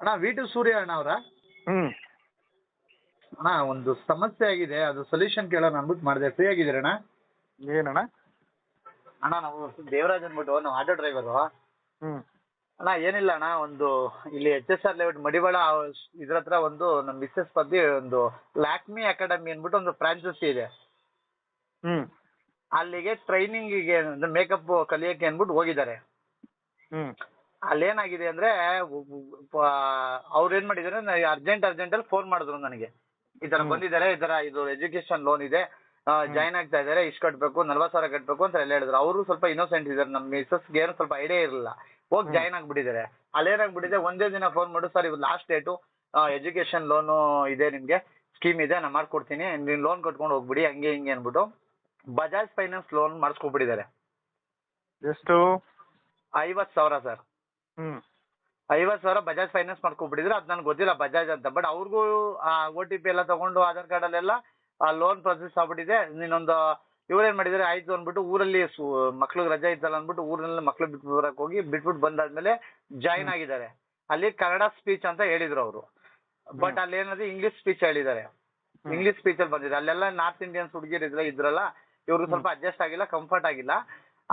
ಅಣ್ಣ V to ಸೂರ್ಯ ಅಣ್ಣ ಅವರ? ಹ್ಞೂ ಅಣ್ಣ ಒಂದು ಸಮಸ್ಯೆ ಆಗಿದೆ. ಅದು ಸೊಲ್ಯೂಷನ್ ಕೇಳೋಣ ಅಂದ್ಬಿಟ್ಟು ಮಾಡಿದೆ. ಫ್ರೀ ಆಗಿದ್ದೀರಿ ಅಣ್ಣ? ಏನಣ್ಣ? ಅಣ್ಣ ನಾವು ದೇವರಾಜ್ ಅಂದ್ಬಿಟ್ಟು ನಾವು ಆಟೋ ಡ್ರೈವರು ಹ್ಞೂ ಅಣ್ಣ ಏನಿಲ್ಲ ಅಣ್ಣ ಒಂದು ಇಲ್ಲಿ H S R layout Madiwala ಇದ್ರ ಹತ್ರ ಒಂದು ನಮ್ಮ ಮಿಸ್ಸಸ್ ಬಗ್ಗೆ ಒಂದು ಲ್ಯಾಕ್ಮಿ ಅಕಾಡೆಮಿ ಅಂದ್ಬಿಟ್ಟು ಒಂದು ಫ್ರಾಂಚೈಸಿ ಇದೆ. ಹ್ಮ್. ಅಲ್ಲಿಗೆ ಟ್ರೈನಿಂಗಿಗೆ ಮೇಕಪ್ ಕಲಿಯಕ್ಕೆ ಅಂದ್ಬಿಟ್ಟು ಹೋಗಿದ್ದಾರೆ. ಹ್ಞೂ ಅಲ್ಲೇನಾಗಿದೆ ಅಂದ್ರೆ ಅವ್ರು ಏನ್ ಮಾಡಿದಾರೆ ಅರ್ಜೆಂಟ್ ಅರ್ಜೆಂಟ್ ಅಲ್ಲಿ ಫೋನ್ ಮಾಡಿದ್ರು ನನಗೆ. ಈ ತರ ಬಂದಿದ್ದಾರೆ ಈ ತರ ಇದು ಎಜುಕೇಶನ್ ಲೋನ್ ಇದೆ. ಜಾಯ್ನ್ ಆಗ್ತಾ ಇದಾರೆ ಇಷ್ಟು ಕಟ್ಬೇಕು ನಲ್ವತ್ತು ಸಾವಿರ ಕಟ್ಬೇಕು ಅಂತ ಎಲ್ಲ ಹೇಳಿದ್ರು. ಅವರು ಸ್ವಲ್ಪ ಇನ್ನೋಸೆಂಟ್ ಇದಾರೆ ನಮ್ಮ ಮಿಸಸ್ಗೆ ಏನು ಸ್ವಲ್ಪ ಐಡಿಯಾ ಇರಲಿಲ್ಲ. ಹೋಗಿ ಜಾಯಿನ್ ಜಾಯ್ನ್ ಆಗ್ಬಿಟ್ಟಿದ್ದಾರೆ. ಅಲ್ಲೇನಾಗ್ಬಿಟ್ಟಿದೆ ಒಂದೇ ದಿನ ಫೋನ್ ಮಾಡು ಸರ್ ಇವ್ ಲಾಸ್ಟ್ ಡೇಟು ಎಜುಕೇಶನ್ ಲೋನು ಇದೆ ನಿಮ್ಗೆ ಸ್ಕೀಮ್ ಇದೆ ನಾನು ಮಾಡ್ಕೊಡ್ತೀನಿ ನೀನ್ ಲೋನ್ ಕಟ್ಕೊಂಡು ಹೋಗ್ಬಿಡಿ ಹಂಗೆ ಹಿಂಗೆ ಅಂದ್ಬಿಟ್ಟು ಬಜಾಜ್ ಫೈನಾನ್ಸ್ ಲೋನ್ ಮಾಡಿಸ್ಕೊಬಿಟ್ಟಿದ್ದಾರೆ. ಎಷ್ಟು? ಐವತ್ ಸಾವಿರ ಸರ್. ಹ್ಞೂ ಐವತ್ತು ಸಾವಿರ ಬಜಾಜ್ ಫೈನಾನ್ಸ್ ಮಾಡ್ಕೊಬಿಟ್ಟಿದ್ರು. ಅದು ನನಗೆ ಗೊತ್ತಿಲ್ಲ ಬಜಾಜ್ ಅಂತ. ಬಟ್ ಅವ್ರಿಗೂ ಓ ಟಿ ಪಿ ಎಲ್ಲ ತಗೊಂಡು ಆಧಾರ್ ಆ ಲೋನ್ ಪ್ರೊಸೆಸ್ ಆಗ್ಬಿಟ್ಟಿದೆ. ನೀನೊಂದು ಇವ್ರೇನ್ ಮಾಡಿದ್ದಾರೆ ಆಯ್ತು ಅಂದ್ಬಿಟ್ಟು ಊರಲ್ಲಿ ಮಕ್ಳಿಗೆ ರಜೆ ಇತ್ತಲ್ಲ ಅಂದ್ಬಿಟ್ಟು ಊರಲ್ಲಿ ಮಕ್ಳು ಬಿಟ್ಟು ಬರಕ್ ಹೋಗಿ ಬಿಟ್ಬಿಟ್ಟು ಬಂದಾದ್ಮೇಲೆ ಜಾಯಿನ್ ಆಗಿದ್ದಾರೆ. ಅಲ್ಲಿ ಕನ್ನಡ ಸ್ಪೀಚ್ ಅಂತ ಹೇಳಿದ್ರು ಅವರು. ಬಟ್. ಅಲ್ಲಿ ಏನಂದ್ರೆ ಇಂಗ್ಲಿಷ್ ಸ್ಪೀಚ್ ಹೇಳಿದ್ದಾರೆ. ಇಂಗ್ಲಿಷ್ ಸ್ಪೀಚ್ ಅಲ್ಲಿ ಬಂದಿದೆ. ಅಲ್ಲೆಲ್ಲ ನಾರ್ತ್ ಇಂಡಿಯನ್ಸ್ ಹುಡುಗಿರು ಇದ್ರ ಇದ್ರಲ್ಲ ಇವ್ರಿಗೆ ಸ್ವಲ್ಪ ಅಡ್ಜಸ್ಟ್ ಆಗಿಲ್ಲ ಕಂಫರ್ಟ್ ಆಗಿಲ್ಲ.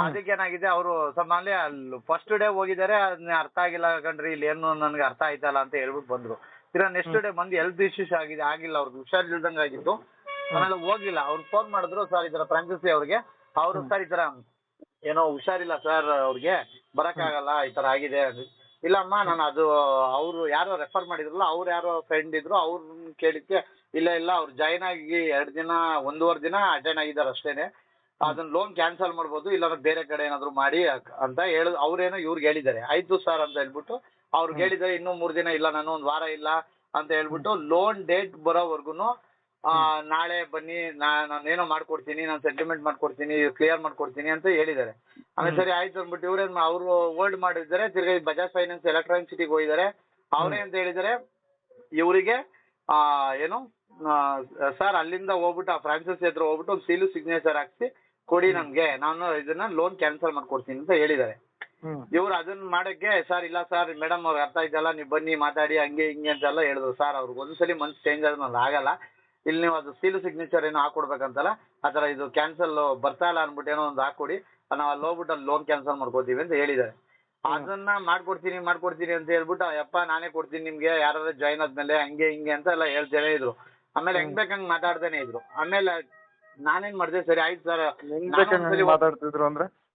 ಅದಕ್ಕೆ ಏನಾಗಿದೆ ಅವರು ಸಮಾಲಿ ಅಲ್ಲಿ ಫಸ್ಟ್ ಡೇ ಹೋಗಿದ್ದಾರೆ ಅದನ್ನ ಅರ್ಥ ಆಗಿಲ್ಲ ಕಣ್ರಿ ಇಲ್ಲಿ ಏನು ನನಗೆ ಅರ್ಥ ಆಯ್ತಲ್ಲ ಅಂತ ಹೇಳ್ಬಿಟ್ಟು ಬಂದ್ರು. ತಿರಾ ನೆಕ್ಸ್ಟ್ ಡೇ ಬಂದು ಹೆಲ್ತ್ ಇಶ್ಯೂಸ್ ಆಗಿದೆ ಆಗಿಲ್ಲ ಅವ್ರಿಗೆ ಹುಷಾರಿಲ್ದಂಗೆ ಆಗಿತ್ತು. ಆಮೇಲೆ ಹೋಗಿಲ್ಲ ಅವ್ರು ಫೋನ್ ಮಾಡಿದ್ರು ಸರ್ ಈ ತರ ಫ್ರಾಂಚೈಸಿ ಅವ್ರಿಗೆ. ಅವರು. ಸರ್ ಈ ತರ ಏನೋ ಹುಷಾರಿಲ್ಲ ಸರ್ ಅವ್ರಿಗೆ ಬರಕ್ಕಾಗಲ್ಲ ಈ ತರ ಆಗಿದೆ. ಇಲ್ಲಮ್ಮ ನಾನು ಅದು ಅವರು ಯಾರೋ ರೆಫರ್ ಮಾಡಿದ್ರಲ್ಲ ಅವ್ರು ಯಾರೋ ಫ್ರೆಂಡ್ ಇದ್ರು ಅವ್ರನ್ನ ಕೇಳಿಕ್ಕೆ ಇಲ್ಲ ಇಲ್ಲ ಅವ್ರು ಜಾಯ್ನ್ ಆಗಿ ಎರಡು ದಿನ ಒಂದೂವರೆ ದಿನ ಅಟೆಂಡ್ ಆಗಿದ್ದಾರೆ ಅಷ್ಟೇನೆ. ಅದನ್ನ ಲೋನ್ ಕ್ಯಾನ್ಸಲ್ ಮಾಡ್ಬೋದು ಇಲ್ಲಾಂದ್ರೆ ಬೇರೆ ಕಡೆ ಏನಾದ್ರು ಮಾಡಿ ಅಂತ ಹೇಳ ಅವ್ರೇನೋ ಇವ್ರಿಗೆ ಹೇಳಿದ್ದಾರೆ. ಆಯ್ತು ಸರ್ ಅಂತ ಹೇಳ್ಬಿಟ್ಟು ಅವ್ರಿಗೆ. ಹೇಳಿದ್ದಾರೆ, ಇನ್ನೂ ಮೂರು ದಿನ ಇಲ್ಲ ನಾನು ಒಂದು ವಾರ ಇಲ್ಲ ಅಂತ ಹೇಳ್ಬಿಟ್ಟು ಲೋನ್ ಡೇಟ್ ಬರೋವರೆಗೂ ನಾಳೆ ಬನ್ನಿ ನಾನು ಏನೋ ಮಾಡ್ಕೊಡ್ತೀನಿ ನಾನು ಸೆಟಲ್ಮೆಂಟ್ ಮಾಡ್ಕೊಡ್ತೀನಿ ಕ್ಲಿಯರ್ ಮಾಡ್ಕೊಡ್ತೀನಿ ಅಂತ ಹೇಳಿದ್ದಾರೆ. ಆಮೇಲೆ ಸರಿ ಆಯ್ತು ಅಂದ್ಬಿಟ್ಟು ಇವ್ರೇನ್ ಅವರು ಹೋಲ್ಡ್ ಮಾಡಿದ್ದಾರೆ ತಿರ್ಗಿ ಬಜಾಜ್ ಫೈನಾನ್ಸ್ ಎಲೆಕ್ಟ್ರಾನಿಕ್ ಸಿಟಿಗೆ ಹೋಗಿದ್ದಾರೆ. ಅವರೇ ಅಂತ ಹೇಳಿದ್ದಾರೆ ಇವರಿಗೆ ಏನು ಸರ್ ಅಲ್ಲಿಂದ ಹೋಗ್ಬಿಟ್ಟು ಆ ಫ್ರಾನ್ಸಿಸ್ ಹತ್ರ ಹೋಗ್ಬಿಟ್ಟು ಒಂದು ಸೀಲು ಸಿಗ್ನೇಚರ್ ಹಾಕ್ಸಿ ಕೊಡಿ ನಮ್ಗೆ. ನಾನು ಇದನ್ನ ಲೋನ್ ಕ್ಯಾನ್ಸಲ್ ಮಾಡ್ಕೊಡ್ತೀನಿ ಅಂತ ಹೇಳಿದ್ದಾರೆ. ಇವ್ರು ಅದನ್ನ ಮಾಡಕ್ಕೆ ಸರ್ ಇಲ್ಲ ಸರ್ ಮೇಡಮ್ ಅವ್ರಿಗೆ ಅರ್ಥ ಆಯ್ತಲ್ಲ ನೀವು ಬನ್ನಿ ಮಾತಾಡಿ ಹಂಗೆ ಹಿಂಗೆ ಅಂತೆಲ್ಲ ಹೇಳಿದ್ರು. ಸರ್ ಅವ್ರಿಗೆ ಒಂದ್ಸಲಿ ಮನ್ಸು ಚೇಂಜ್ ಆದ್ಮೇಲೆ ಆಗಲ್ಲ. ಇಲ್ಲಿ ನೀವು ಅದು ಸೀಲ್ ಸಿಗ್ನೇಚರ್ ಏನೋ ಹಾಕೊಡ್ಬೇಕಂತಲ್ಲ ಆ ಥರ ಇದು ಕ್ಯಾನ್ಸಲ್ ಬರ್ತಾ ಇಲ್ಲ ಅಂದ್ಬಿಟ್ಟು ಏನೋ ಒಂದು ಹಾಕೊಡಿ. ನಾವು ಅಲ್ಲಿ ಹೋಗ್ಬಿಟ್ಟು ಅಲ್ಲಿ ಲೋನ್ ಕ್ಯಾನ್ಸಲ್ ಮಾಡ್ಕೋತೀವಿ ಅಂತ ಹೇಳಿದ್ದಾರೆ. ಅದನ್ನ ಮಾಡ್ಕೊಡ್ತೀನಿ ಮಾಡ್ಕೊಡ್ತೀನಿ ಅಂತ ಹೇಳ್ಬಿಟ್ಟು ಯಪ್ಪ ನಾನೇ ಕೊಡ್ತೀನಿ ನಿಮ್ಗೆ ಯಾರಾದ್ರೂ ಜಾಯ್ನ್ ಆದ್ಮೇಲೆ ಹಂಗೆ ಹಿಂಗೆ ಅಂತ ಎಲ್ಲ ಹೇಳ್ತೇನೆ ಇದ್ರು. ಆಮೇಲೆ ಹೆಂಗ್ ಬೇಕಂಗ್ ಮಾತಾಡ್ತಾನೆ ಇದ್ರು. ಆಮೇಲೆ ನಾನೇನ್ ಮಾಡಿದೆ ಸರಿ ಆಯ್ತು ಸರ್. ಹೆಂಗ್ ಬೇಕಂಗ್ ಮಾತಾಡ್ತಿದ್ರು ಅಂದ್ರೆ?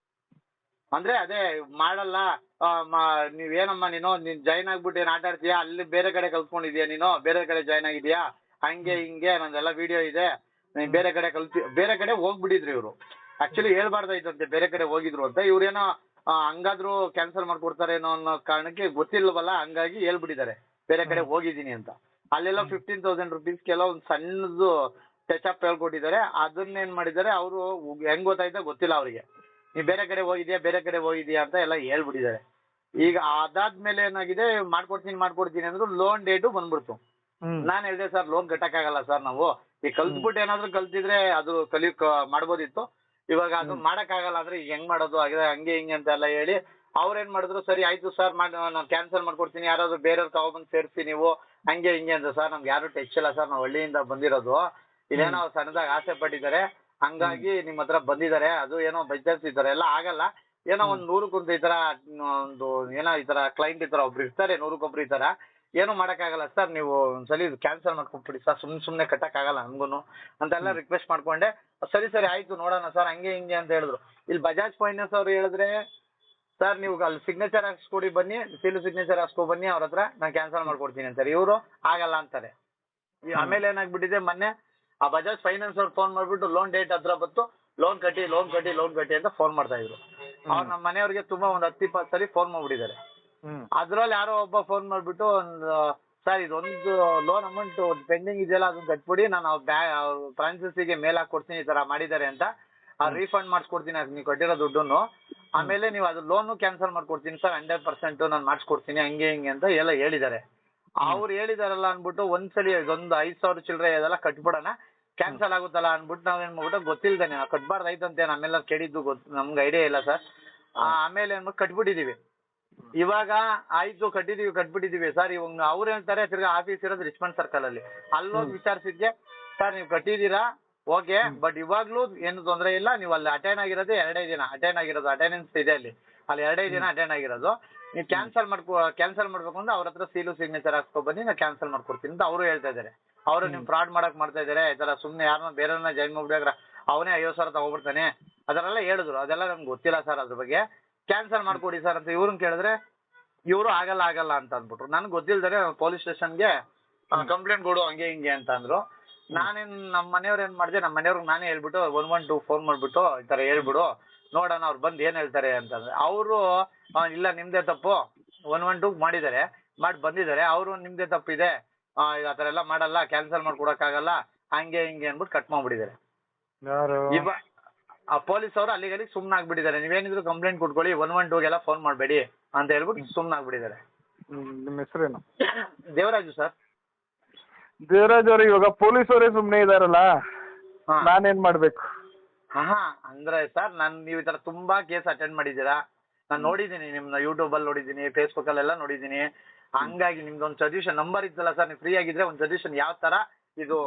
ಅಂದ್ರೆ ಅದೇ ಮಾಡಲ್ಲ. ಆ, ಮ- ನೀವೇನಮ್ಮ ನೀನು ನೀನ್ ಜಾಯ್ನ್ ಆಗ್ಬಿಟ್ಟು ಏನ್ ಆಟ ಆಡ್ತೀಯಾ? ಅಲ್ಲಿ ಬೇರೆ ಕಡೆ ಕಲ್ತ್ಕೊಂಡಿದ್ಯಾ ನೀನು? ಬೇರೆ ಕಡೆ ಜಾಯ್ನ್ ಆಗಿದ್ಯಾ? ಹಂಗೆ ಹಿಂಗೆ ನಂದೆಲ್ಲ ವಿಡಿಯೋ ಇದೆ. ನೀನ್ ಬೇರೆ ಕಡೆ ಕಲ್ತಿ ಬೇರೆ ಕಡೆ ಹೋಗ್ಬಿಟ್ಟಿದ್ರು ಇವ್ರು. ಆಕ್ಚುಲಿ ಹೇಳ್ಬಾರ್ದಾಯ್ತಂತೆ ಬೇರೆ ಕಡೆ ಹೋಗಿದ್ರು ಅಂತ. ಇವ್ರೇನೋ ಆ, ಹಂಗಾದ್ರೂ ಕ್ಯಾನ್ಸಲ್ ಮಾಡ್ಕೊಡ್ತಾರೇನೋ ಅನ್ನೋ ಕಾರಣಕ್ಕೆ ಗೊತ್ತಿಲ್ವಲ್ಲ ಹಂಗಾಗಿ ಹೇಳ್ಬಿಟ್ಟಿದ್ದಾರೆ. ಬೇರೆ ಕಡೆ ಹೋಗಿದ್ದೀನಿ ಅಂತ. ಅಲ್ಲೆಲ್ಲ ಫಿಫ್ಟೀನ್ ತೌಸಂಡ್ ರುಪೀಸ್ ಕೆಲವೊಂದು ಸಣ್ಣದು ಟಚ್ ಅಪ್ ಹೇಳ್ಕೊಟ್ಟಿದ್ದಾರೆ. ಅದನ್ನೇನ್ ಮಾಡಿದ್ದಾರೆ ಅವರು ಹೆಂಗ್ ಗೊತ್ತಾಯ್ತಾ ಗೊತ್ತಿಲ್ಲ ಅವರಿಗೆ. ನೀವು ಬೇರೆ ಕಡೆ ಹೋಗಿದ್ಯಾ ಬೇರೆ ಕಡೆ ಹೋಗಿದ್ಯಾ ಅಂತ ಎಲ್ಲ ಹೇಳ್ಬಿಟ್ಟಿದ್ದಾರೆ. ಈಗ ಅದಾದ್ಮೇಲೆ ಏನಾಗಿದೆ ಮಾಡ್ಕೊಡ್ತೀನಿ ಮಾಡ್ಕೊಡ್ತೀನಿ ಅಂದ್ರು ಲೋನ್ ಡೇಟು ಬಂದ್ಬಿಡ್ತು. ನಾನು ಹೇಳಿದೆ ಸರ್ ಲೋನ್ ಕಟ್ಟಕ್ಕಾಗಲ್ಲ ಸರ್ ನಾವು. ಈಗ ಕಲ್ತ್ಬಿಟ್ಟು ಏನಾದ್ರು ಕಲ್ತಿದ್ರೆ ಅದು ಕಲಿ ಮಾಡ್ಬೋದಿತ್ತು. ಇವಾಗ ಅದು. ಮಾಡಕ್ಕಾಗಲ್ಲ ಅಂದ್ರೆ ಈಗ ಹೆಂಗ್ ಮಾಡೋದು ಆಗಿದೆ ಹಂಗೆ ಹಿಂಗೆ ಅಂತ ಎಲ್ಲ ಹೇಳಿ ಅವ್ರೇನ್ ಮಾಡಿದ್ರು ಸರಿ ಆಯ್ತು ಸರ್ ಮಾಡಿ ನಾನು ಕ್ಯಾನ್ಸಲ್ ಮಾಡ್ಕೊಡ್ತೀನಿ. ಯಾರಾದ್ರು ಬೇರೆಯವ್ರು ತಗೊಬಂದು ಸೇರಿಸಿ ನೀವು. ಹಂಗೆ ಹಿಂಗೆ ಅಂತ ಸರ್ ನಮ್ಗೆ ಯಾರು ಟಚ್ ಇಲ್ಲ ಸರ್ ನಾವು ಹಳ್ಳಿಯಿಂದ ಬಂದಿರೋದು. ಇಲ್ಲೇನೋ ಸಣ್ಣದಾಗ ಆಸೆ ಪಟ್ಟಿದ್ದಾರೆ. ಹಂಗಾಗಿ ನಿಮ್ಮ ಹತ್ರ ಬಂದಿದ್ದಾರೆ. ಅದು ಏನೋ ಬಜೆಟ್ಸ್ ಈ ಎಲ್ಲ ಆಗಲ್ಲ. ಏನೋ ಒಂದ್ ನೂರಕ್ಕೊಂದು ಈ ತರ ಒಂದು ಏನೋ ಈ ತರ ಕ್ಲೈಂಟ್ ಈ ತರ ಒಬ್ರು ಇರ್ತಾರೆ ನೂರಕ್ಕೊಬ್ರು ಈ ತರ. ಏನು ಮಾಡೋಕ್ಕಾಗಲ್ಲ ಸರ್ ನೀವು ಒಂದ್ಸಲಿ ಕ್ಯಾನ್ಸಲ್ ಮಾಡ್ಕೊಂಡ್ಬಿಡಿ ಸರ್. ಸುಮ್ಮನೆ ಸುಮ್ಮನೆ ಕಟ್ಟಕ್ಕಾಗಲ್ಲ ನನ್ಗೂನು ಅಂತೆಲ್ಲ ರಿಕ್ವೆಸ್ಟ್ ಮಾಡ್ಕೊಂಡೆ. ಸರಿ ಸರಿ ಆಯ್ತು ನೋಡೋಣ ಸರ್. ಹಂಗೆ ಹಿಂಗೆ ಅಂತ ಹೇಳಿದ್ರು. ಇಲ್ಲಿ ಬಜಾಜ್ ಫೈನಾನ್ಸ್ ಅವ್ರು ಹೇಳಿದ್ರೆ ಸರ್ ನೀವು ಅಲ್ಲಿ ಸಿಗ್ನೇಚರ್ ಹಾಕ್ಸ್ಕೊಡಿ ಬನ್ನಿ. ಸೀಲು ಸಿಗ್ನೇಚರ್ ಹಾಕ್ಸ್ಕೊ ಬನ್ನಿ. ಅವ್ರ ಹತ್ರ ನಾನು ಕ್ಯಾನ್ಸಲ್ ಮಾಡ್ಕೊಡ್ತೀನಿ ಅಂತಾರೆ ಇವರು ಆಗಲ್ಲ ಅಂತಾರೆ. ಈ ಆಮೇಲೆ ಏನಾಗ್ಬಿಟ್ಟಿದೆ ಮೊನ್ನೆ ಆ ಬಜಾಜ್ ಫೈನಾನ್ಸ್ ಅವ್ರು ಫೋನ್ ಮಾಡ್ಬಿಟ್ಟು ಲೋನ್ ಡೇಟ್ ಹತ್ರ ಬಂತು. ಲೋನ್ ಕಟ್ಟಿ ಲೋನ್ ಕಟ್ಟಿ ಲೋನ್ ಕಟ್ಟಿ ಅಂತ ಫೋನ್ ಮಾಡ್ತಾ ಇದ್ರು. ಅವ್ರು ನಮ್ಮ ಮನೆಯವ್ರಿಗೆ ತುಂಬಾ ಒಂದ್ ಹತ್ತು ಇಪ್ಪತ್ತು ಸರಿ ಫೋನ್ ಮಾಡ್ಬಿಟ್ಟಿದ್ದಾರೆ. ಅದ್ರಲ್ಲಿ ಯಾರೋ ಒಬ್ಬ ಫೋನ್ ಮಾಡ್ಬಿಟ್ಟು ಒಂದು ಸರ್ ಇದೊಂದು ಲೋನ್ ಅಮೌಂಟ್ ಪೆಂಡಿಂಗ್ ಇದೆಯಲ್ಲ ಅದನ್ನ ಕಟ್ಬಿಡಿ. ನಾನು ಅವ್ರ ಬ್ಯಾ ಫ್ರಾನ್ಸಿಸಿಗೆ ಮೇಲ್ ಹಾಕೊಡ್ತೀನಿ ಈ ತರ ಮಾಡಿದ್ದಾರೆ ಅಂತ. ಆ ರೀಫಂಡ್ ಮಾಡಿಸ್ಕೊಡ್ತೀನಿ. ಅದು ನೀವು ಕಟ್ಟಿರೋ ದುಡ್ಡನ್ನು. ಆಮೇಲೆ ನೀವು ಅದು ಲೋನು ಕ್ಯಾನ್ಸಲ್ ಮಾಡ್ಕೊಡ್ತೀನಿ. ಸರ್ ಹಂಡ್ರೆಡ್ ಪರ್ಸೆಂಟ್ ನಾನು ಮಾಡಿಸ್ಕೊಡ್ತೀನಿ. ಹಂಗೆ ಹಿಂಗೆ ಅಂತ ಎಲ್ಲ ಹೇಳಿದ್ದಾರೆ. ಅವ್ರು ಹೇಳಿದಾರಲ್ಲ ಅನ್ಬಿಟ್ಟು ಒಂದ್ಸಲಿ ಇದೊಂದು ಐದು ಸಾವಿರ ಚಿಲ್ಲರೆ ಇದೆಲ್ಲ ಕಟ್ಬಿಡೋಣ. ಕ್ಯಾನ್ಸಲ್ ಆಗುತ್ತಲ್ಲ ಅನ್ಬಿಟ್ಟು ಏನ್ ಮಾಡ್ಬಿಟ್ಟು ಗೊತ್ತಿಲ್ದೇನೆ. ಐತಂತೆ ನಮ್ಮೆಲ್ಲ ಕೇಳಿದ್ದು ಗೊತ್ತು ನಮ್ಗೆ ಐಡಿಯಾ ಇಲ್ಲ ಸರ್. ಆಮೇಲೆ ಏನ್ಬಿಟ್ಟು ಕಟ್ಬಿಟ್ಟಿದೀವಿ. ಇವಾಗ ಆಯ್ತು ಕಟ್ಟಿದೀವಿ ಕಟ್ಬಿಟ್ಟಿದೀವಿ. ಸರ್ ಇವಾಗ ಅವ್ರು ಹೇಳ್ತಾರೆ ತಿರ್ಗಾ ಆಫೀಸ್ ಇರೋದು ರಿಚ್ಮಂಡ್ ಸರ್ಕಲ್ ಅಲ್ಲಿ. ಅಲ್ಲೋಗಿ ವಿಚಾರಿಸಿದ್ಗೆ ಸರ್ ನೀವು ಕಟ್ಟಿದೀರಾ? ಓಕೆ ಬಟ್ ಇವಾಗ್ಲೂ ಏನು ತೊಂದರೆ ಇಲ್ಲ. ನೀವು ಅಲ್ಲಿ ಅಟೆಂಡ್ ಆಗಿರೋದು ಎರಡೇ ದಿನ. ಅಟೆಂಡ್ ಆಗಿರೋದು ಅಟೆಂಡೆನ್ಸ್ ಇದೆ ಅಲ್ಲಿ. ಅಲ್ಲಿ ಎರಡೇ ದಿನ ಅಟೆಂಡ್ ಆಗಿರೋದು. ನೀವು ಕ್ಯಾನ್ಸಲ್ ಮಾಡ್ಕೊ ಕ್ಯಾನ್ಸಲ್ ಮಾಡ್ಬೇಕು ಅಂದ್ರೆ ಅವ್ರ ಹತ್ರ ಸೀಲು ಸಿಗ್ನೇಚರ್ ಹಾಕ್ಸ್ಕೊ ಬನ್ನಿ ನಾನು ಕ್ಯಾನ್ಸಲ್ ಮಾಡ್ಕೊಡ್ತೀನಿ ಅಂತ ಅವರು ಹೇಳ್ತಾ ಇದ್ದಾರೆ ಅವರು ನಿಮ್ ಫ್ರಾಡ್ ಮಾಡಕ್ ಮಾಡ್ತಾ ಇದಾರೆ ಈ ತರ ಸುಮ್ನೆ ಯಾರನ್ನ ಬೇರೆಯವ್ರನ್ನ ಜಾಯಿನ್ ಮಾಡ್ಬಿಟ್ರೆ ಅವನೇ ಐವತ್ ಸಾವಿರ ತಗೊಬಿಡ್ತಾನೆ. ಅದನ್ನೆಲ್ಲ ಹೇಳಿದ್ರು ಅದೆಲ್ಲ ನಮ್ಗೆ ಗೊತ್ತಿಲ್ಲ ಸರ್ ಅದ್ರ ಬಗ್ಗೆ. ಕ್ಯಾನ್ಸಲ್ ಮಾಡ್ಕೊಡಿ ಸರ್ ಅಂತ ಇವ್ರನ್ನ ಕೇಳಿದ್ರೆ ಇವರು ಆಗಲ್ಲ ಆಗಲ್ಲ ಅಂತ ಅಂದ್ಬಿಟ್ರು. ನನಗೆ ಗೊತ್ತಿಲ್ದರೆ ಪೊಲೀಸ್ ಸ್ಟೇಷನ್ಗೆ ಕಂಪ್ಲೇಂಟ್ ಕೊಡು ಹಂಗೆ ಹಿಂಗೆ ಅಂತ ಅಂದ್ರು. ನಾನೇನ್ ನಮ್ಮ ಮನೆಯವ್ರು ಏನ್ ಮಾಡಿದೆ ನಮ್ಮ ಮನೆಯವ್ರಿಗೆ ನಾನೇ ಹೇಳ್ಬಿಟ್ಟು ಒನ್ ಒನ್ ಟು ಫೋನ್ ಮಾಡ್ಬಿಟ್ಟು ಈ ತರ ಹೇಳ್ಬಿಡು. ನೋಡೋಣ ಅವ್ರು ಬಂದು ಏನ್ ಹೇಳ್ತಾರೆ ಅಂತಂದ್ರೆ ಅವರು ಇಲ್ಲ ನಿಮ್ದೇ ತಪ್ಪು. ಒನ್ ಒನ್ ಟು ಮಾಡಿದ್ದಾರೆ. ಮಾಡಿ ಬಂದಿದ್ದಾರೆ. ಅವರು ನಿಮ್ದೇ ತಪ್ಪಿದೆ. ಆ, ಆ ಥರ ಎಲ್ಲ ಮಾಡಲ್ಲ ಕ್ಯಾನ್ಸಲ್ ಮಾಡ್ಕೊಡಕ್ಕಾಗಲ್ಲ ಹಂಗೆ ಹಿಂಗೆ ಅಂದ್ಬಿಟ್ಟು ಕಟ್ ಮಾಡ್ಬಿಟ್ಟಿದ್ದಾರೆ. ಯಾರು? ಇವ ಆ ಪೊಲೀಸ್ ಅವರು ಅಲ್ಲಿಗೆ ಅಲ್ಲಿ ಸುಮ್ಮನೆ ಆಗ್ಬಿಟ್ಟಿದ್ದಾರೆ. ನೀವೇನಿದ್ರು ಕಂಪ್ಲೇಂಟ್ ಕೊಟ್ಕೊಳ್ಳಿ ಒನ್ ಒನ್ ಟೂಗೆಲ್ಲ ಫೋನ್ ಮಾಡಬೇಡಿ ಅಂತ ಹೇಳ್ಬಿಟ್ಟು ಸುಮ್ಮನೆ ಆಗ್ಬಿಟ್ಟಿದ್ದಾರೆ. ನಿಮ್ಮ ಹೆಸರೇನು? ದೇವರಾಜು ಸರ್. ದೇವರಾಜ್ ಅವ್ರು ಇವಾಗ ಪೊಲೀಸ್ ಅವರೇ ಸುಮ್ಮನೆ ಇದಾರಲ್ಲ? ಹಾಂ. ನಾನೇನ್ ಮಾಡ್ಬೇಕು? ಹಾ ಅಂದ್ರೆ ಸರ್ ನಾನು ನೀವು ಈ ತರ ತುಂಬಾ ಕೇಸ್ ಅಟೆಂಡ್ ಮಾಡಿದ್ದೀರಾ? ನಾನು ನೋಡಿದ್ದೀನಿ ನಿಮ್ನ ಯೂಟ್ಯೂಬ್ ಅಲ್ಲಿ ನೋಡಿದ್ದೀನಿ ಫೇಸ್ಬುಕ್ಕಲ್ಲೆಲ್ಲ ನೋಡಿದ್ದೀನಿ. ಹಂಗಾಗಿ ನಿಮ್ದು ಒಂದು ಸಜೆಷನ್ ನಂಬರ್ ಇದ್ದಲ್ಲ ಸರ್ ನೀವು ಫ್ರೀ ಆಗಿದ್ರೆ ಒಂದು ಸಜೆಷನ್ ಯಾವ ತರ? ಇದು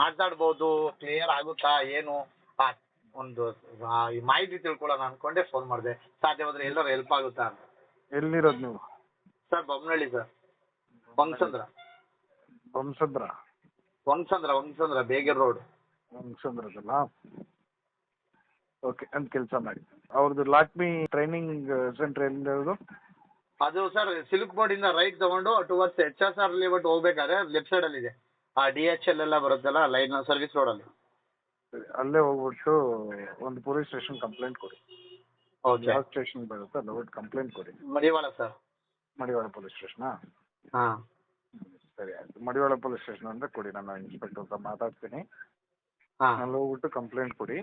ಮಾತಾಡ್ಬೋದು ಕ್ಲಿಯರ್ ಆಗುತ್ತಾ ಏನು? ಒಂದು ಮಾಹಿತಿ ತಿಳ್ಕೊಳ್ಳೋಣ ಅನ್ಕೊಂಡೆ ಫೋನ್ ಮಾಡಿದೆ. ಸಾಧ್ಯವಾದ್ರೆ ಎಲ್ಲರೂ ಹೆಲ್ಪ್ ಆಗುತ್ತಾ ಎಲ್ಲಿರೋದು ನೀವು? ಸರ್ ಬೊಮ್ಮನಹಳ್ಳಿ ಸರ್ ವಂಸಂದ್ರ ವಂಸಂದ್ರ ವಂಶಂದ್ರ ಬೇಗರ್ ರೋಡ್ ವಂಸಂದ್ರದಲ್ಲ ಓಕೆ ಅಂತ ಕೆಲಸ ಮಾಡಿ. ಅವ್ರದ್ದು ಲಾಕ್ಮಿ ಟ್ರೈನಿಂಗ್ ಸೆಂಟರ್ ಎಲ್ಲಿರೋದು? ಅದು ಸರ್ ಸಿಲ್ಕ್ ಬೋರ್ಡಿಂದ ರೈಟ್ ತಗೊಂಡು towards H S R layout ಹೋಗ್ಬೇಕಾದ್ರೆ ಲೆಫ್ಟ್ ಸೈಡಲ್ಲಿ ಇದೆ ಆ ಡಿ ಎಚ್ ಎಲ್ ಎಲ್ಲ ಬರುತ್ತಲ್ಲ ಲೈನ್ ಸರ್ವಿಸ್ ರೋಡಲ್ಲಿ ಸರಿ, ಅಲ್ಲೇ. ಹೋಗ್ಬಿಟ್ಟು ಒಂದು ಪೊಲೀಸ್ ಸ್ಟೇಷನ್ ಕಂಪ್ಲೇಂಟ್ ಕೊಡಿ. ಓಕೆ ಯಾವ ಸ್ಟೇಷನ್ ಬರುತ್ತೆ ಅಲ್ಲಿ ಹೋಗ್ಬಿಟ್ಟು ಕಂಪ್ಲೇಂಟ್ ಕೊಡಿ. Madiwala sir Madiwala police station ಹಾಂ. ಸರಿ ಆಯ್ತು. ಮಡಿವಾಳ ಪೊಲೀಸ್ ಸ್ಟೇಷನ್ ಅಂದ್ರೆ ಕೊಡಿ ನಾನು ಇನ್ಸ್ಪೆಕ್ಟರ್ ಹತ್ರ ಮಾತಾಡ್ತೀನಿ. ಹಾಂ. ಅಲ್ಲಿ ಹೋಗ್ಬಿಟ್ಟು ಕಂಪ್ಲೇಂಟ್ ಕೊಡಿ.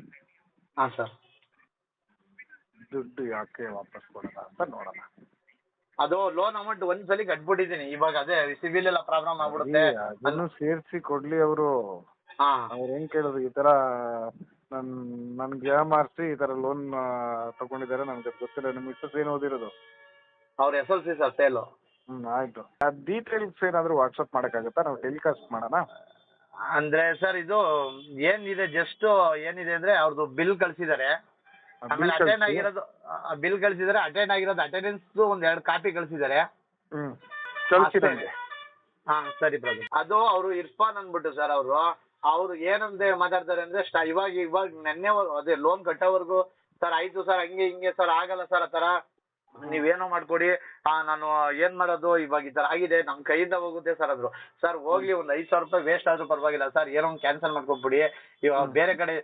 ಹಾಂ ಸರ್ ದುಡ್ಡು ಯಾಕೆ ವಾಪಸ್ ಕೊಡೋಣ ಅಂತ ನೋಡೋಣ. ಅದು ಲೋನ್ ಅಮೌಂಟ್ ಒಂದ್ಸಲಿ ಕಟ್ಬಿಟ್ಟಿದ್ದೀನಿ. ಇವಾಗ ಅದೇ ಸಿವಿಲ್ ಎಲ್ಲ ಪ್ರಾಬ್ಲಮ್ ಆಗ್ಬಿಡುತ್ತೆ. ಅದನ್ನು ಸೇರಿಸಿ ಕೊಡ್ಲಿ ಅವರು. ಹಾ. ಅವ್ರು ಹೆಂಗ್ ಕೇಳಿದ್ರು? ಈ ತರ ನನ್ ನನ್ಗೆ ಮಾರ್ಸಿ ಈ ತರ ಲೋನ್ ತಗೊಂಡಿದ್ದಾರೆ. ನನ್ಗೆ ಅದ್ ಗೊತ್ತಿಲ್ಲ. ನಿಮ್ ಮಿಸ್ಸಸ್ ಏನ್ ಓದಿರೋದು? ಅವ್ರ ಎಸ್ ಎಲ್ ಸಿ ಸರ್ ಸೇಲು ಹ್ಮ್ ಆಯ್ತು. ಆ ಡೀಟೇಲ್ಸ್ ಏನಾದ್ರು ವಾಟ್ಸಪ್ ಮಾಡಕ್ಕಾಗತ್ತಾ? ನಾವು ಟೆಲಿಕಾಸ್ಟ್ ಮಾಡೋಣ? ಅಂದ್ರೆ ಸರ್ ಇದು ಏನಿದೆ? ಜಸ್ಟ್ ಏನಿದೆ ಅಂದ್ರೆ ಅವ್ರದ್ದು ಬಿಲ್ ಕಳ್ಸಿದ್ದಾರೆ. ಆಮೇಲೆ ಅಟೆಂಡ್ ಆಗಿರೋದು ಬಿಲ್ ಕಳ್ಸಿದಾರೆ ಅಟೆಂಡ್ ಆಗಿರೋದು ಅಟೆಂಡೆನ್ಸ್ ಒಂದ್ ಎರಡು ಕಾಪಿ ಕಳ್ಸಿದ್ದಾರೆ ಹ್ಮ್. ಹಾ ಸರಿ ಪ್ರಭು ಅದು ಅವರು ಇರ್ಫಾನ್ ಅಂದ್ಬಿಟ್ಟು ಸರ್ ಅವರು ಅವ್ರು ಏನಂದ್ರೆ ಮಾತಾಡ್ತಾರೆ ಅಂದ್ರೆ ಸ್ಟಾ ಇವಾಗ ಇವಾಗ ನೆನ್ನೆ ಅದೇ ಲೋನ್ ಕಟ್ಟೋವರೆಗೂ ಸರ್ ಆಯ್ತು ಸರ್ ಹಂಗೆ ಹಿಂಗೆ ಸರ್ ಆಗಲ್ಲ ಸರ್ ಆ ಥರ ನೀವೇನೋ ಮಾಡ್ಕೊಡಿ. ಆ ನಾನು ಏನ್ ಮಾಡೋದು? ಇವಾಗ ಈ ತರ ಆಗಿದೆ. ನಮ್ ಕೈಯಿಂದ ಹೋಗುತ್ತೆ ಸರ್ ಅದ್ರು ಸರ್ ಹೋಗ್ಲಿ ಒಂದ್ ಐದ್ ಸಾವಿರ ರೂಪಾಯಿ ವೇಸ್ಟ್ ಆದ್ರೂ ಪರವಾಗಿಲ್ಲ. ಸರ್ ಏನೋ ಒಂದು ಕ್ಯಾನ್ಸಲ್ ಮಾಡ್ಕೊಬಿಡಿ ಇವಾಗ ಬೇರೆ ಕಡೆ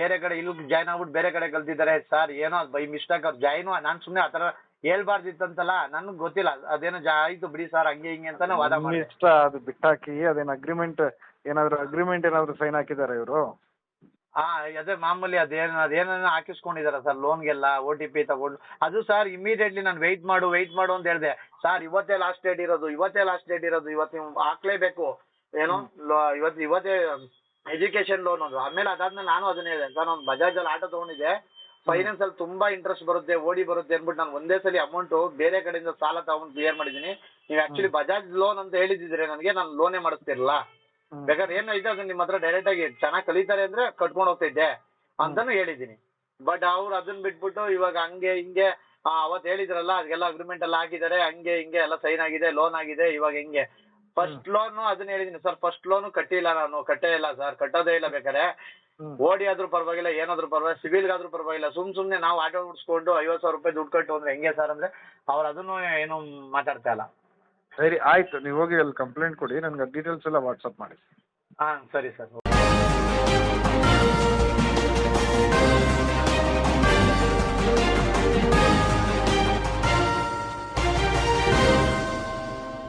ಬೇರೆ ಕಡೆ ಇಲ್ಲಿ ಜಾಯ್ನ್ ಆಗ್ಬಿಟ್ಟು ಬೇರೆ ಕಡೆ ಕಲ್ತಿದ್ದಾರೆ. ಸರ್ ಏನೋ ಬೈ ಮಿಸ್ಟೇಕ್ ಅವ್ರು ಜಾಯ್ನು ನಾನ್ ಸುಮ್ನೆ ಆತರ ಹೇಳ್ಬಾರ್ದಿತ್ತಂತಲ್ಲ ನನಗೆ ಗೊತ್ತಿಲ್ಲ. ಅದೇನೋ ಜಾ ಆಯ್ತು ಬಿಡಿ ಸರ್ ಹಂಗೆ ಹಿಂಗೆ ಅಂತಾನೆ ವಾದ ಮಾಡಿ ಅದು ಬಿಟ್ಟಾಕಿ ಅದೇನ ಅಗ್ರಿಮೆಂಟ್ ಏನಾದ್ರು ಅಗ್ರಿಮೆಂಟ್ ಏನಾದ್ರು ಸೈನ್ ಹಾಕಿದಾರೆ ಇವರು? ಹಾ ಅದೇ ಮಾಮೂಲಿ ಅದೇನು ಅದೇನೇನೋ ಹಾಕಿಸ್ಕೊಂಡಿದಾರೆ ಸರ್ ಲೋನ್ಗೆಲ್ಲ ಓ ಟಿ ಪಿ ತಗೊಂಡು. ಅದು ಸರ್ ಇಮಿಡಿಯೇಟ್ಲಿ ನಾನು ವೆಯ್ಟ್ ಮಾಡು ವೆಯ್ಟ್ ಮಾಡು ಅಂತ ಹೇಳಿದೆ. ಸರ್ ಇವತ್ತೇ ಲಾಸ್ಟ್ ಡೇಟ್ ಇರೋದು ಇವತ್ತೇ ಲಾಸ್ಟ್ ಡೇಟ್ ಇರೋದು ಇವತ್ತು ನೀವು ಹಾಕ್ಲೇಬೇಕು. ಏನು ಇವತ್ತು ಇವತ್ತೇ ಎಜುಕೇಶನ್ ಲೋನ್ ಅದು ಆಮೇಲೆ ಅದಾದ್ಮೇಲೆ ನಾನು ಅದನ್ನೇ ಹೇಳಿದೆ. ಸರ್ ನಾನು ಬಜಾಜಲ್ಲಿ ಆಟೋ ತೊಗೊಂಡಿದ್ದೆ. ಫೈನಾನ್ಸ್ ಅಲ್ಲಿ ತುಂಬಾ ಇಂಟ್ರೆಸ್ಟ್ ಬರುತ್ತೆ ಓಡಿ ಬರುತ್ತೆ ಅಂದ್ಬಿಟ್ಟು ನಾನು ಒಂದೇ ಸಲ ಅಮೌಂಟು ಬೇರೆ ಕಡೆಯಿಂದ ಸಾಲ ತಗೊಂಡು ಕ್ಲಿಯರ್ ಮಾಡಿದೀನಿ ನೀವು ಆಕ್ಚುಲಿ ಬಜಾಜ್ ಲೋನ್ ಅಂತ ಹೇಳಿದಿದ್ರೆ ನನಗೆ ನಾನು ಲೋನೇ ಮಾಡಿಸ್ತಿರಲ್ಲ ಬೇಕಾದ್ರೆ ಏನೋ ಇದೆ ಅದನ್ನ ನಿಮ್ಮ ಹತ್ರ ಡೈರೆಕ್ಟ್ ಆಗಿ ಚೆನ್ನಾಗಿ ಕಲಿತಾರೆ ಅಂದ್ರೆ ಕಟ್ಕೊಂಡು ಹೋಗ್ತಿದ್ದೆ ಅಂತಾನು ಹೇಳಿದ್ದೀನಿ. ಬಟ್ ಅವ್ರು ಅದನ್ನ ಬಿಟ್ಬಿಟ್ಟು ಇವಾಗ ಹಂಗೆ ಹಿಂಗೆ ಅವತ್ ಅವತ್ತು ಹೇಳಿದ್ರಲ್ಲ ಅದಕ್ಕೆಲ್ಲ ಅಗ್ರಿಮೆಂಟ್ ಎಲ್ಲ ಹಾಕಿದ್ದಾರೆ ಹಂಗೆ ಹಿಂಗೆ ಎಲ್ಲ ಸೈನ್ ಆಗಿದೆ ಲೋನ್ ಆಗಿದೆ ಇವಾಗ ಹಿಂಗೆ. ಫಸ್ಟ್ ಲೋನು ಅದನ್ನ ಹೇಳಿದೀನಿ ಸರ್ ಫಸ್ಟ್ ಲೋನು ಕಟ್ಟಿಲ್ಲ ನಾನು ಕಟ್ಟೇ ಇಲ್ಲ ಸರ್ ಕಟ್ಟೋದೇ ಇಲ್ಲ ಬೇಕಾದ್ರೆ. ಓಡಿ ಆದ್ರೂ ಪರವಾಗಿಲ್ಲ ಏನಾದ್ರೂ ಪರವಾಗಿಲ್ಲ ಸಿವಿಲ್ಗಾದ್ರೂ ಪರವಾಗಿಲ್ಲ ಸುಮ್ ಸುಮ್ನೆ ನಾವು ಆಟೋ ಓಡಿಸ್ಕೊಂಡು ಐವತ್ತು ಸಾವಿರ ರೂಪಾಯಿ ದುಡ್ಡು ಕಟ್ಟು ಅಂದ್ರೆ ಹೆಂಗೆ ಸರ್? ಅಂದ್ರೆ ಅವ್ರು ಅದನ್ನು ಏನು ಮಾತಾಡ್ತಾ ಇಲ್ಲ. ಸರಿ, ಆಯ್ತು. ನೀವು ಹೋಗಿ ಅಲ್ಲಿ ಕಂಪ್ಲೇಂಟ್ ಕೊಡಿ. ನನ್ಗೆ ಡೀಟೇಲ್ಸ್ ಎಲ್ಲ ವಾಟ್ಸಪ್ ಮಾಡಿ. ಹಾಂ, ಸರಿ ಸರ್.